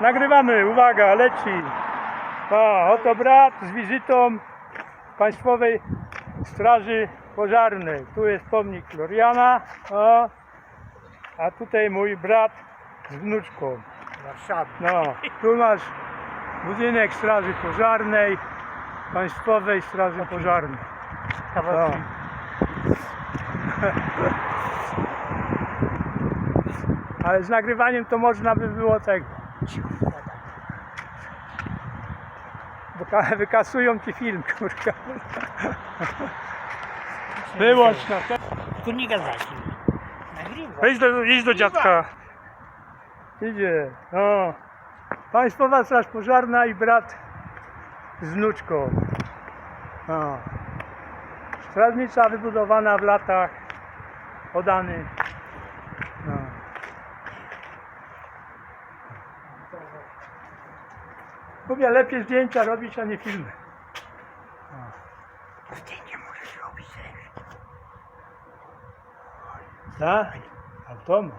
nagrywamy, uwaga, leci. O, oto brat z wizytą Państwowej Straży Pożarnej. Tu jest pomnik Floriana, o, a tutaj mój brat z wnuczką. Warszawy. No, tu masz budynek Straży Pożarnej, Państwowej Straży Pożarnej. O. Ale z nagrywaniem to można by było tego. Wyka- Wykasują ci film, kurka. Wyłącz na gadaj. Nagrywa. Idź do, idź do dziadka. Idzie. No. Państwowa Straż Pożarna i brat z wnuczką. No. Strażnica wybudowana w latach podany. Mówię, lepiej zdjęcia robić, a nie filmy. Nie możesz robić. Tak? Automat.